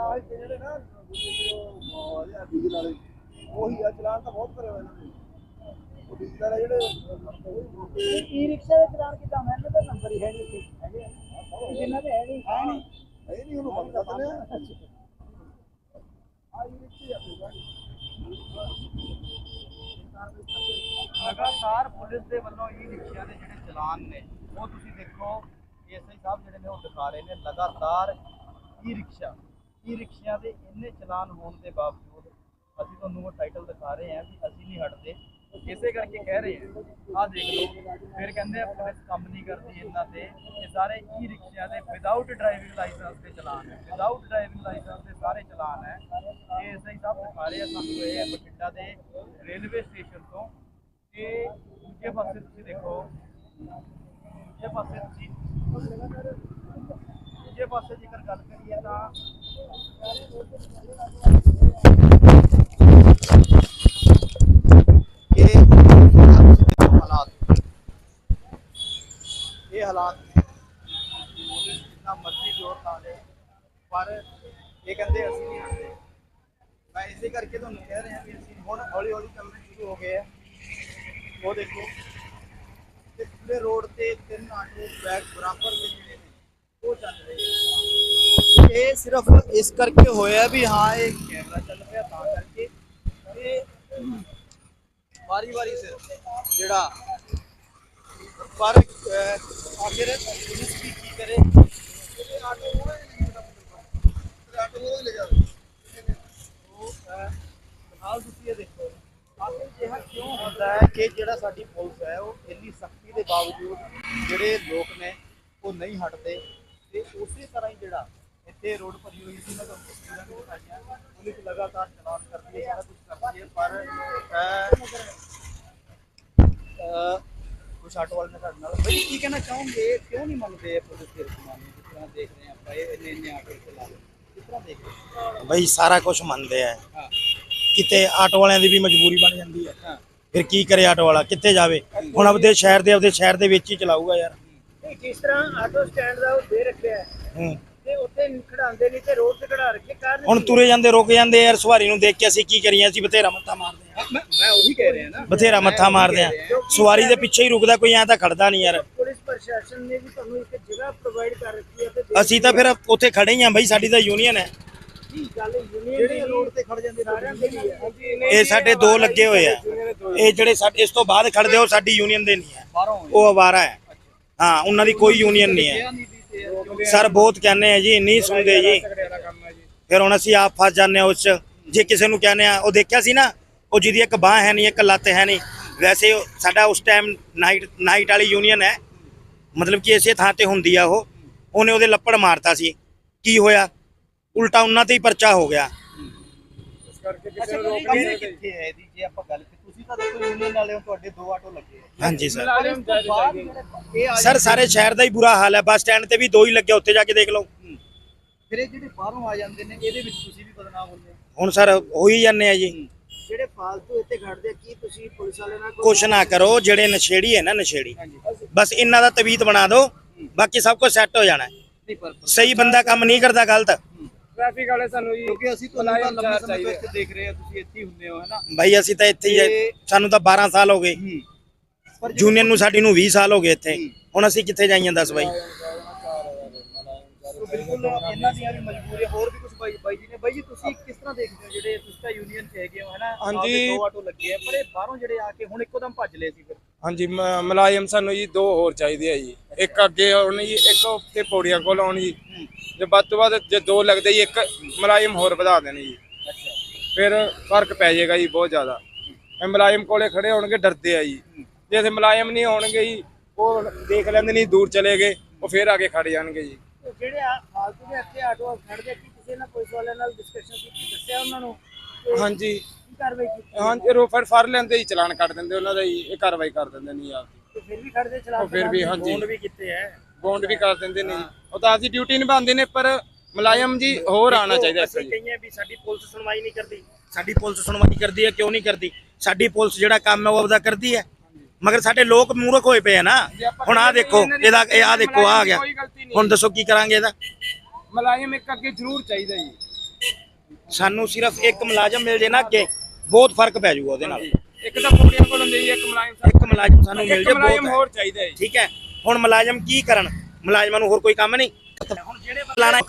ਆ ਜਿਹੜੇ ਨਾ ਉਹ ਡੀਜ਼ਲ ਵਾਲੇ ਉਹੀ ਆ ਚਲਾਨ ਤਾਂ ਬਹੁਤ ਕਰੇ ਹੋਏ ਇਹਨਾਂ ਨੇ ਉਹ ਡੀਜ਼ਲ ਵਾਲੇ ਜਿਹੜੇ ਈ ਰਿਕਸ਼ਾ ਦੇ ਚਲਾਨ ਕਿਦਾਂ ਮੈਂ ਤਾਂ ਨੰਬਰ ਹੀ ਹੈ ਨਹੀਂ ਇੱਥੇ ਹੈਗੇ ਆ। ਜਿਨ੍ਹਾਂ ਦੇ ਹੈ ਨਹੀਂ ਹੈ ਨਹੀਂ ਇਹ ਨਹੀਂ ਉਹਨੂੰ ਬੰਦ ਕਰਦੇ ਨੇ ਆ ਇਹ ਰਿਕਸ਼ੇ ਆਪਣੀ ਲਗਾਤਾਰ ਪੁਲਿਸ ਦੇ ਵੱਲੋਂ ਈ ਰਿਕਸ਼ਿਆਂ ਦੇ ਜਿਹੜੇ ਚਲਾਨ ਨੇ, ਉਹ ਤੁਸੀਂ ਦੇਖੋ ਐਸਆਈ ਸਾਹਿਬ ਜਿਹੜੇ ਨੇ ਉਹ ਦਿਖਾ ਰਹੇ ਨੇ, ਲਗਾਤਾਰ ਈ ਰਿਕਸ਼ਾ ਈ ਰਿਕਸ਼ਿਆਂ ਦੇ ਇੰਨੇ ਚਲਾਨ ਹੋਣ ਦੇ ਬਾਵਜੂਦ ਅਸੀਂ ਤੁਹਾਨੂੰ ਉਹ ਟਾਈਟਲ ਦਿਖਾ ਰਹੇ ਹਾਂ ਵੀ ਅਸੀਂ ਨਹੀਂ ਹਟਦੇ ਇਸੇ ਕਰਕੇ ਕਹਿ ਰਹੇ ਹਾਂ। ਆਹ ਦੇਖ ਲਓ, ਫਿਰ ਕਹਿੰਦੇ ਆ, ਪੁਲਿਸ ਕੰਮ ਨਹੀਂ ਕਰਦੀ ਇਹਨਾਂ ਤੇ। ਇਹ ਸਾਰੇ ਈ ਰਿਕਸ਼ਿਆਂ ਦੇ ਵਿਦਆਊਟ ਡਰਾਈਵਿੰਗ ਲਾਇਸੈਂਸ ਦੇ ਚਲਾਨ ਹੈ। ਵਿਦਆਊਟ ਡਰਾਈਵਿੰਗ ਲਾਇਸੈਂਸ ਦੇ ਸਾਰੇ ਚਲਾਨ ਹੈ। ਇਹ ਐਸਆਈ ਸਭ ਦਿਖਾ ਰਹੇ ਆ ਸਾਨੂੰ ਇਹ ਬਠਿੰਡਾ ਦੇ ਰੇਲਵੇ ਸਟੇਸ਼ਨ ਤੋਂ। ਤੇ ਦੂਜੇ ਪਾਸੇ ਤੁਸੀਂ ਦੇਖੋ, ਦੂਜੇ ਪਾਸੇ ਤੁਸੀਂ ਦੂਜੇ ਪਾਸੇ ਜੇਕਰ ਗੱਲ ਕਰੀਏ ਤਾਂ ਇਹ ਹਾਲਾਤ ਇਹ ਹਾਲਾਤ ਜਿੰਨਾ ਮਰਜ਼ੀ ਜ਼ੋਰ ਲਾ ਲੈ ਪਰ ਇਹ ਕਹਿੰਦੇ ਅਸੀਂ ਨਹੀਂ ਹਟਦੇ ਮੈਂ ਇਸੇ ਕਰਕੇ ਤੁਹਾਨੂੰ ਕਹਿ ਰਿਹਾ ਵੀ ਅਸੀਂ ਹੁਣ ਹੌਲੀ ਹੌਲੀ ਚੱਲਣੇ ਸ਼ੁਰੂ ਹੋ ਗਏ ਆ। ਉਹ ਦੇਖੋ ਤੇ ਪੂਰੇ ਰੋਡ ਤੇ ਤਿੰਨ ਆਟੋ ਬੈਕ ਬਰਾਬਰ ਦੇ ਜਿਹੜੇ ਨੇ, ਉਹ ਚੱਲ ਰਹੇ ਆ ਇਹ ਸਿਰਫ ਇਸ ਕਰਕੇ ਹੋਇਆ ਵੀ ਹਾਂ, ਇਹ ਕੈਮਰਾ ਚੱਲ ਰਿਹਾ ਤਾਂ ਕਰਕੇ। ਇਹ ਵਾਰੀ ਵਾਰੀ ਸਿਰ ਜਿਹੜਾ ਪਰ ਆਖਿਰ ਪੁਲਿਸ ਵੀ ਕੀ ਕਰੇ? ਇਹ ਤੁਸੀਂ ਇਹ ਦੇਖੋ। ਆਖਿਰ ਜਿਹਾ ਕਿਉਂ ਹੁੰਦਾ ਹੈ ਕਿ ਜਿਹੜਾ ਸਾਡੀ ਪੁਲਿਸ ਹੈ, ਉਹ ਇੰਨੀ ਸਖਤੀ ਦੇ ਬਾਵਜੂਦ ਜਿਹੜੇ ਲੋਕ ਨੇ, ਉਹ ਨਹੀਂ ਹਟਦੇ। ਤੇ ਉਸੇ ਤਰ੍ਹਾਂ ਹੀ ਜਿਹੜਾ ਇੱਥੇ ਰੋਡ ਭਰੀ ਹੋਈ ਸੀ ਮੈਂ ਤੁਹਾਨੂੰ ਤਸਵੀਰਾਂ ਵੀ ਦਿਖਾਈਆਂ ਪੁਲਿਸ ਲਗਾਤਾਰ ਚਲਾਨ ਕਰਦੀ ਹੈ ਸਾਰਾ ਕੁਝ ਕਰਦੀ ਹੈ ਪਰ ਕੁਛ ਆਟੋ ਵਾਲੇ ਨੇ ਸਾਡੇ ਨਾਲ ਬਈ ਕੀ ਕਹਿਣਾ ਚਾਹੋਗੇ? ਕਿਉਂ ਨਹੀਂ ਮੰਨਦੇ ਪੁਲਿਸ ਦੇ ਰੁਕਮਾਂ ਨੂੰ? ਜਿਸ ਤਰ੍ਹਾਂ ਦੇਖ ਰਹੇ ਆਪਾਂ ਇਹ ਇੰਨੇ ਇੰਨੇ ਆਟੋ ਚਲਾ ਰਹੇ ਕਿਸ ਤਰ੍ਹਾਂ ਦੇਖ ਰਹੇ ਬਈ ਸਾਰਾ ਕੁਝ ਮੰਨਦੇ ਆ। ਕਿਤੇ ਆਟੋ ਵਾਲਿਆਂ ਦੀ ਵੀ ਮਜਬੂਰੀ ਬਣ ਜਾਂਦੀ ਹੈ। ਫਿਰ ਕੀ ਕਰੇ ਆਟੋ ਵਾਲਾ? ਕਿੱਥੇ ਜਾਵੇ? ਹੁਣ ਆਪਦੇ ਸ਼ਹਿਰ ਦੇ ਆਪਦੇ ਸ਼ਹਿਰ ਦੇ ਵਿੱਚ ਹੀ ਚਲਾਊਗਾ ਯਾਰ। ਜਿਸ ਤਰ੍ਹਾਂ ਆਟੋ ਸਟੈਂਡ ਦਾ ਉਹ ਦੇ ਰੱਖਿਆ ਹੈ ਹੂੰ। ਤੇ ਉੱਥੇ ਖੜਾਉਂਦੇ ਨਹੀਂ ਤੇ ਰੋਡ ਤੇ ਖੜਾ ਰੱਖੇ ਕਾਰਨ ਹੁਣ ਤੁਰੇ ਜਾਂਦੇ ਰੁਕ ਜਾਂਦੇ ਯਾਰ ਸਵਾਰੀ ਨੂੰ ਦੇਖ ਕੇ ਅਸੀਂ ਕੀ ਕਰੀਏ ਅਸੀਂ ਬਥੇਰਾ ਮੱਥਾ ਮਾਰਦੇ ਆ ਮੈਂ ਮੈਂ ਉਹੀ ਕਹਿ ਰਿਹਾ ਨਾ। ਬਥੇਰਾ ਮੱਥਾ ਮਾਰਦੇ ਆ ਸਵਾਰੀ ਦੇ ਪਿੱਛੇ ਹੀ ਰੁਕਦਾ ਕੋਈ ਐਂ ਤਾਂ ਖੜਦਾ ਨਹੀਂ ਯਾਰ। ਪੁਲਿਸ ਪ੍ਰਸ਼ਾਸਨ ਨੇ ਵੀ ਤੁਹਾਨੂੰ ਇੱਕ ਜਗ੍ਹਾ ਪ੍ਰੋਵਾਈਡ ਕਰ ਰੱਖੀ ਹੈ ਤੇ ਅਸੀਂ ਤਾਂ ਫਿਰ ਉੱਥੇ ਖੜੇ ਹੀ ਆ ਬਈ ਸਾਡੀ ਤਾਂ ਯੂਨੀਅਨ ਹੈ। ਕੀ ਗੱਲ ਯੂਨੀਅਨ ਜਿਹੜੇ ਰੋਡ ਤੇ ਖੜ ਜਾਂਦੇ ਨੇ ਸਾਰਿਆਂ ਦੇ ਲਈ ਹੈ। ਇਹ ਸਾਡੇ ਦੋ ਲੱਗੇ ਹੋਏ ਆ। ਇਹ ਜਿਹੜੇ ਸਾਡੇ ਇਸ ਤੋਂ ਬਾਅਦ ਖੜਦੇ ਉਹ ਸਾਡੀ ਯੂਨੀਅਨ ਦੇ ਨਹੀਂ ਹੈ। ਉਹ ਅਵਾਰਾ ਹੈ। ਹਾਂ ਉਹਨਾਂ ਦੀ ਕੋਈ ਯੂਨੀਅਨ ਨਹੀਂ ਹੈ। ਸਰ ਬਹੁਤ ਕਹਿੰਦੇ ਆ ਜੀ ਨਹੀਂ ਸੁਣਦੇ ਜੀ। ਫਿਰ ਹੁਣ ਅਸੀਂ ਆਪ ਫਸ ਜਾਂਦੇ ਆ ਉਸ ਚ। ਜੇ ਕਿਸੇ ਨੂੰ ਕਹਿੰਦੇ ਆ ਉਹ ਦੇਖਿਆ ਸੀ ਨਾ ਉਹ ਜਿਹਦੀ ਇੱਕ ਬਾਹ ਹੈ ਨਹੀਂ ਇੱਕ ਲੱਤ ਹੈ ਨਹੀਂ। ਵੈਸੇ ਸਾਡਾ ਉਸ ਟਾਈਮ ਨਾਈਟ ਨਾਈਟ ਵਾਲੀ ਯੂਨੀਅਨ ਹੈ। ਮਤਲਬ ਕਿ ਇਸੇ ਥਾਂ ਤੇ ਹੁੰਦੀ ਆ ਉਹ। ਉਹਨੇ ਉਹਦੇ ਲੱਪੜ ਮਾਰਤਾ ਸੀ। ਕੀ ਹੋਇਆ? ਉਲਟਾ ਉਹਨਾਂ ਤੇ ਹੀ ਪਰਚਾ ਹੋ ਗਿਆ। ਅੱਛਾ ਤੁਸੀਂ ਕਮਰੇ ਕਿੱਥੇ ਹੈ ਇਹਦੀ? ਜੇ ਆਪਾਂ ਗੱਲ ਤਾਂ ਦੇਖੋ ਯੂਨੀਅਨ ਵਾਲੇ ਹੋ ਤੁਹਾਡੇ ਦੋ ਆਟੋ ਲੱਗੇ ਆ। ਹਾਂਜੀ ਸਰ ਇਹ ਆ ਸਰ ਸਾਰੇ ਸ਼ਹਿਰ ਦਾ ਹੀ ਬੁਰਾ ਹਾਲ ਹੈ ਬੱਸ ਸਟੈਂਡ ਤੇ ਵੀ ਦੋ ਹੀ ਲੱਗੇ ਉੱਥੇ ਜਾ ਕੇ ਦੇਖ ਲਓ। ਹੂੰ। ਫਿਰ ਇਹ ਜਿਹੜੇ ਬਾਹਰੋਂ ਆ ਜਾਂਦੇ ਨੇ ਇਹਦੇ ਵਿੱਚ ਤੁਸੀਂ ਵੀ ਬਦਨਾਮ ਹੁੰਦੇ ਹੋ? ਹੁਣ ਸਰ ਹੋ ਹੀ ਜਾਂਦੇ ਆ ਜੀ। ਜਿਹੜੇ ਫਾਲਤੂ ਇੱਥੇ ਖੜਦੇ ਆ, ਕੀ ਤੁਸੀਂ ਪੁਲਿਸ ਵਾਲੇ ਨਾਲ ਕੋਈ- ਕੁਛ ਨਾ ਕਰੋ ਜਿਹੜੇ ਨਸ਼ੇੜੀ ਹੈ ਨਾ ਨਸ਼ੇੜੀ। ਬਸ ਇਹਨਾਂ ਦਾ ਤਵੀਤ ਬਣਾ ਦਿਓ ਬਾਕੀ ਸਭ ਕੁਝ ਸੈੱਟ ਹੋ ਜਾਣਾ। ਹੈ। ਨਹੀਂ ਪਰ ਸਹੀ ਬੰਦਾ ਕੰਮ ਨਹੀਂ ਕਰਦਾ ਗਲਤ। ਟ੍ਰੈਫਿਕ ਵਾਲੇ ਸਾਨੂੰ ਜੀ ਕਿਉਂਕਿ ਅਸੀਂ ਤੁਹਾਨੂੰ ਤਾਂ ਲੰਬੇ ਸਮੇਂ ਤੋਂ ਇੱਥੇ ਦੇਖ ਰਹੇ ਹਾਂ ਤੁਸੀਂ ਇੱਥੇ ਹੀ ਹੁੰਦੇ ਹੋ ਹੈਨਾ ਭਾਈ ਅਸੀਂ ਤਾਂ ਇੱਥੇ ਹੀ ਸਾਨੂੰ ਤਾਂ 12 ਸਾਲ ਹੋ ਗਏ। ਪਰ ਜੂਨੀਅਰ ਨੂੰ ਸਾਡੀ ਨੂੰ 20 ਸਾਲ ਹੋ ਗਏ ਇੱਥੇ। ਹੁਣ ਅਸੀਂ ਕਿੱਥੇ ਜਾਈਏ ਦੱਸ ਬਾਈ? ਬਿਲਕੁਲ ਇਹਨਾਂ ਦੀਆਂ ਵੀ ਮਜਬੂਰੀਆਂ ਹੋਰ ਵੀ ਕੁਝ ਬਾਈ ਬਾਈ ਜੀ ਨੇ। ਬਾਈ ਜੀ ਤੁਸੀਂ ਕਿਸ ਤਰ੍ਹਾਂ ਦੇਖਦੇ ਹੋ ਜਿਹੜੇ ਤੁਸੀਂ ਤਾਂ ਯੂਨੀਅਨ ਚ ਹੈਗੇ ਹੋ ਹੈਨਾ ਹਾਂਜੀ। ਆਪਦੇ ਦੋ ਆਟੋ ਲੱਗੇ ਆ ਪਰ ਇਹ ਬਾਹਰੋਂ ਜਿਹੜੇ ਆ ਕੇ ਹੁਣ ਇੱਕੋ ਦਮ ਭੱਜ ਲਏ ਸੀ ਫਿਰ। ਹਾਂਜੀ ਮ- ਮੁਲਾਜ਼ਮ ਸਾਨੂੰ ਜੀ ਦੋ ਹੋਰ ਚਾਹੀਦੇ ਆ ਜੀ। ਇੱਕ ਅੱਗੇ ਆਉਣ ਜੀ ਇੱਕ ਉੱਥੇ ਪੌੜੀਆਂ ਕੋਲ ਆਉਣ ਜੀ। ਜੇ ਵੱਧ ਤੋਂ ਵੱਧ ਜੇ ਦੋ ਲੱਗਦੇ ਜੀ ਇੱਕ ਮੁਲਾਜ਼ਮ ਹੋਰ ਵਧਾ ਦੇਣ ਜੀ। ਅੱਛਾ। ਫਿਰ ਫ਼ਰਕ ਪੈ ਜਾਏਗਾ ਜੀ ਬਹੁਤ ਜ਼ਿਆਦਾ। ਇਹ ਮੁਲਾਜ਼ਮ ਕੋਲੇ ਖੜੇ ਹੋਣਗੇ ਡਰਦੇ ਆ ਜੀ। ਜੇ ਇੱਥੇ ਮੁਲਾਜ਼ਮ ਨਹੀਂ ਆਉਣਗੇ ਜੀ ਉਹ ਦੇਖ ਲੈਂਦੇ ਨਹੀਂ ਦੂਰ ਚਲੇ ਗਏ ਉਹ ਫਿਰ ਆ ਕੇ ਖੜ ਜਾਣਗੇ ਜੀ। ਜਿਹੜੇ ਆ ਫਾਲਤੂ ਦੇ ਇੱਥੇ ਆਟੋ ਖੜਦੇ ਕੀ ਕਿਸੇ ਨਾਲ ਪੁਲਿਸ ਵਾਲਿਆਂ ਨਾਲ ਡਿਸਕਸ਼ਨ ਕੀਤੀ ਦੱਸਿਆ ਉਹਨਾਂ ਨੂੰ ਹਾਂਜੀ। ਕੀ ਕਾਰਵਾਈ ਕੀਤੀ ਹਾਂਜੀ ਰੋ ਫਿਰ ਫੜ ਲੈਂਦੇ ਜੀ ਚਲਾਨ ਕੱਟ ਦਿੰਦੇ ਉਹਨਾਂ ਦਾ ਜੀ ਇਹ ਕਾਰਵਾਈ ਕਰ ਦਿੰਦੇ ਨਹੀਂ ਆਪ। ਫਿਰ ਵੀ ਖੜਦੇ ਚਲਾ ਉਹ ਫਿਰ ਵੀ ਹਾਂਜੀ। ਵੀ ਕਿੱਥੇ ਹੈ। ਬੌਂਡ ਵੀ ਕਰ ਦਿੰਦੇ ਨੇ। ਉਹ ਤਾਂ ਆਪਦੀ ਡਿਊਟੀ ਨਿਭਾਉਂਦੇ ਨੇ ਪਰ ਮੁਲਾਇਮ ਜੀ ਹੋਰ ਆਣਾ ਚਾਹੀਦਾ ਇੱਥੇ। ਜੀ ਕਈਆਂ ਵੀ ਸਾਡੀ ਪੁਲਿਸ ਸੁਣਵਾਈ ਨਹੀਂ ਕਰਦੀ। ਸਾਡੀ ਪੁਲਿਸ ਸੁਣਵਾਈ ਕਰਦੀ ਹੈ ਕਿਉਂ ਨਹੀਂ ਕਰਦੀ? ਸਾਡੀ ਪੁਲਿਸ ਜਿਹੜਾ ਕੰਮ ਹੈ ਉਹ ਆਪਦਾ ਕਰਦੀ ਹੈ। ਮਗਰ ਸਾਡੇ ਲੋਕ ਮੂਰਖ ਹੋਏ ਪਏ ਆ ਨਾ। ਹੁਣ ਆ ਦੇਖੋ ਇਹਦਾ ਇਹ ਆ ਦੇਖੋ ਆ ਗਿਆ। ਹੁਣ ਦੱਸੋ ਕੀ ਕਰਾਂਗੇ ਇਹਦਾ? ਮੁਲਾਇਮ ਇੱਕ ਅੱਗੇ ਜ਼ਰੂਰ ਚਾਹੀਦਾ ਜੀ। ਸਾਨੂੰ ਸਿਰਫ ਇੱਕ ਮੁਲਾਜ਼ਮ ਮਿਲ ਜੇ ਨਾ ਅੱਗੇ ਬਹੁਤ ਫ਼ਰਕ ਪੈ ਜਾਊਗਾ ਉਹਦੇ ਨਾਲ। ਇੱਕ ਤਾਂ ਪੌੜੀਆਂ ਕੋਲ ਹੁੰਦੀ ਹੈ ਇੱਕ ਮੁਲਾਜ਼ਮ ਇੱਕ ਮੁਲਾਜ਼ਮ ਸਾਨੂੰ ਮਿਲ ਜੇ ਬਹੁਤ ਹੋਰ ਚਾਹੀਦਾ ਹੈ। ਠੀਕ ਹੈ। ਹੁਣ ਮੁਲਾਜ਼ਮ ਕੀ ਕਰਨ? ਮੁਲਾਜ਼ਮਾਂ ਨੂੰ ਹੋਰ ਕੋਈ ਕੰਮ ਨਹੀਂ? ਹੁਣ ਜਿਹੜੇ ਲਾਣਾ